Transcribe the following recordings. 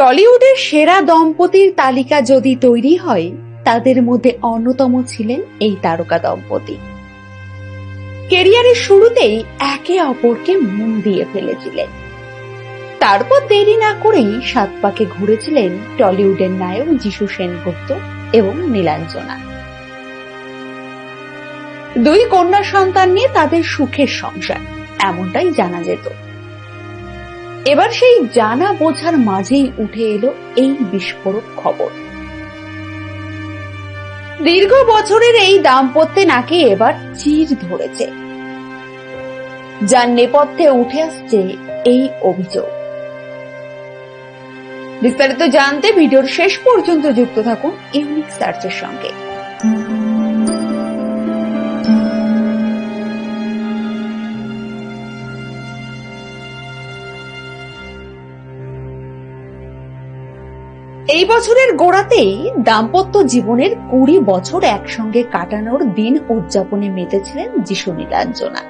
টলিউডের সেরা দম্পতির তালিকা যদি তৈরি হয়, তাদের মধ্যে অন্যতম ছিলেন এই তারকা দম্পতি। কেরিয়ারের শুরুতেই একে অপরকে মন দিয়ে ফেলেছিলেন। তারপর দেরি না করেই সাত পাকে ঘুরেছিলেন টলিউডের নায়ক যিশু সেনগুপ্ত এবং নীলাঞ্জনা। দুই কন্যা সন্তান নিয়ে তাদের সুখের সংসার, এমনটাই জানা যেত। এবার সেই জানা বোঝার মাঝেই উঠে এলো এই বিস্ফোরক খবর। দীর্ঘ বছরের এই দাম্পত্যে নাকি এবার চির ধরেছে। যার নেপথ্যে উঠে আসছে এই অভিযোগ। বিস্তারিত জানতে ভিডিওর শেষ পর্যন্ত যুক্ত থাকুন ইউনিক সার্চের সঙ্গে। এই বছরের গোড়াতেই দাম্পত্য জীবনের কুড়ি বছর একসঙ্গে কাটানোর দিন উদযাপনে মেতেছিলেন যিশু নীলাঞ্জনা।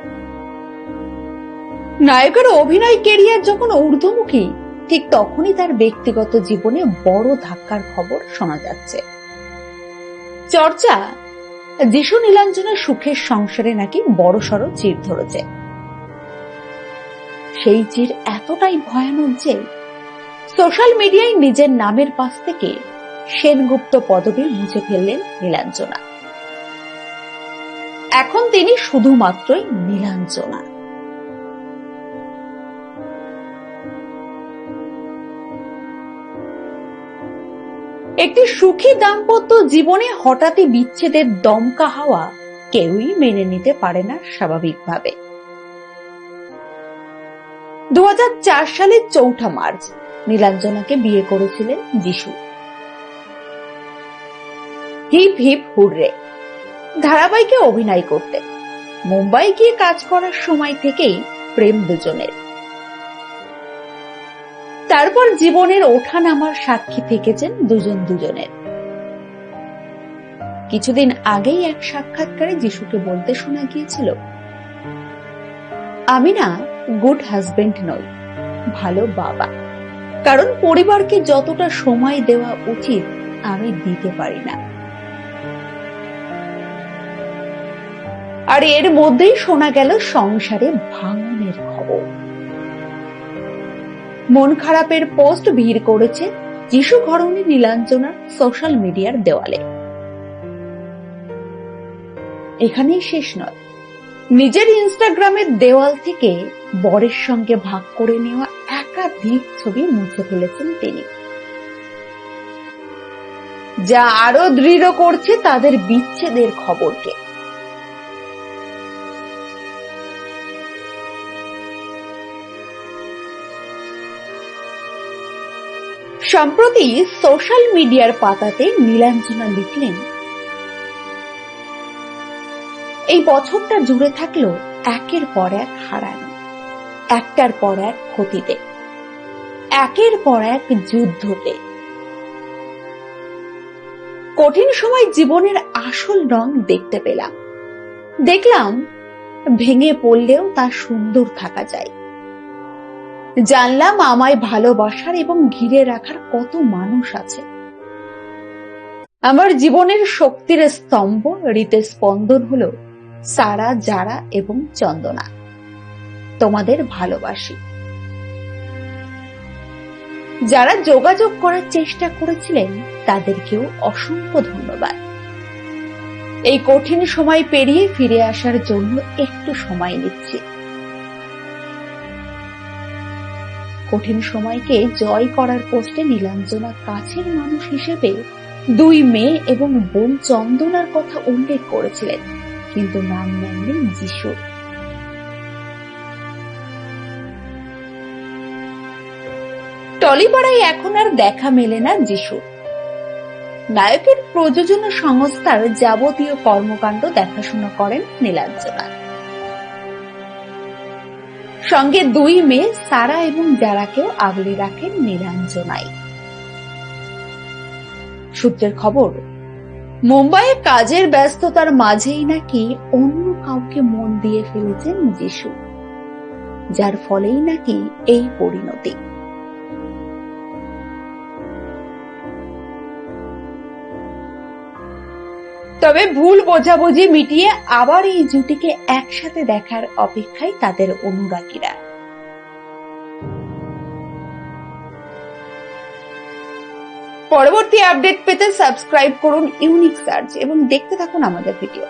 নায়কের অভিনয় কেরিয়ার যখন ঊর্ধ্বমুখী, ঠিক তখনই তার ব্যক্তিগত জীবনে বড় ধাক্কার খবর শোনা যাচ্ছে। চর্চা, যিশু নীলাঞ্জনের সুখের সংসারে নাকি বড়সড় চির ধরেছে। সেই চির এতটাই ভয়ানক যে সোশ্যাল মিডিয়ায় নিজের নামের পাশ থেকে সেনগুপ্ত পদবি মুছে ফেললেন নীলাঞ্জনা। এখন তিনি শুধুমাত্রই নীলাঞ্জনা। একটি সুখী দাম্পত্য জীবনে হঠাৎই বিচ্ছেদের দমকা হাওয়া কেউই মেনে নিতে পারে না স্বাভাবিকভাবে। দু সালের চৌঠা মার্চ নীলাঞ্জনাকে বিয়ে করেছিলেন যিশু। হিপ হিপ হুররে, ধারাবাহিকে অভিনয় করতে। মুম্বাই গিয়ে কাজ করার সময় থেকেই প্রেম দুজনের। তারপর জীবনের ওঠা নামার সাক্ষী থেকেছেন দুজন দুজনের। কিছুদিন আগেই এক সাক্ষাৎকারে যিশুকে বলতে শোনা গিয়েছিল আমি না গুড হাজবেন্ড নই, ভালো বাবা। কারণ পরিবারকে যতটা সময় দেওয়া উচিত, আমি দিতে পারি না। আর এর মধ্যেই শোনা গেল সংসারে ভাঙনের খবর। মন খারাপের পোস্ট ভিড় করেছে যিশু ঘরণী নীলাঞ্জনার সোশ্যাল মিডিয়ার দেওয়ালে। এখানেই শেষ নয়। নিজের ইনস্টাগ্রামের দেওয়াল থেকে বরের সঙ্গে ভাগ করে নেওয়া একাধিক ছবি মুছে ফেলেছেন তিনি। যা আরও দৃঢ় করছে তাদের বিচ্ছেদের খবরকে। সম্প্রতি সোশ্যাল মিডিয়ার পাতাতে নীলাঞ্জনা লিখলেন, এই বছরটা জুড়ে থাকল একের পর এক হারানো, একটার পর এক ক্ষতিতে। একের পর এক যুদ্ধতে কঠিন সময় জীবনের আসল রং দেখতে পেলাম। দেখলাম, ভেঙে পড়লেও তা সুন্দর থাকা যায়। জানলাম আমায় ভালোবাসার এবং ঘিরে রাখার কত মানুষ আছে। আমার জীবনের শক্তির স্তম্ভ রীতে স্পন্দন হলো সারা, যারা এবং চন্দনা। তোমাদের ভালোবাসি। যারা যোগাযোগ করার চেষ্টা করেছিলেন, তাদেরকেও অসংখ্য ধন্যবাদ। এই কঠিন সময় পেরিয়ে ফিরে আসার জন্য একটু সময় নিচ্ছি। কঠিন সময়কে জয় করার পোস্টে নীলাঞ্জনা কাছের মানুষ হিসেবে দুই মেয়ে এবং বোন চন্দনার কথা উল্লেখ করেছিলেন, কিন্তু নাম নেননি যিশু। টলিপাড়ায় এখন আর দেখা মেলে না যিশু। নায়কের প্রযোজনা সংস্থার যাবতীয় কর্মকাণ্ড দেখাশোনা করেন নীলাঞ্জনা। সঙ্গে দুই মেয়ে, সারা এবং যারাকেও আগলে রাখেন নীলাঞ্জনাই। সূত্রের খবর, মুম্বাইয়ে কাজের ব্যস্ততার মাঝেই নাকি অন্য কাউকে মন দিয়ে ফেলেছেন যিশু, যার ফলেই নাকি এই পরিণতি। তবে ভুল বোঝাবুঝি মিটিয়ে আবার এই জুটিকে একসাথে দেখার অপেক্ষায় তাদের অনুরাগীরা। পরবর্তী আপডেট পেতে সাবস্ক্রাইব করুন ইউনিক সার্চ এবং দেখতে থাকুন আমাদের ভিডিও।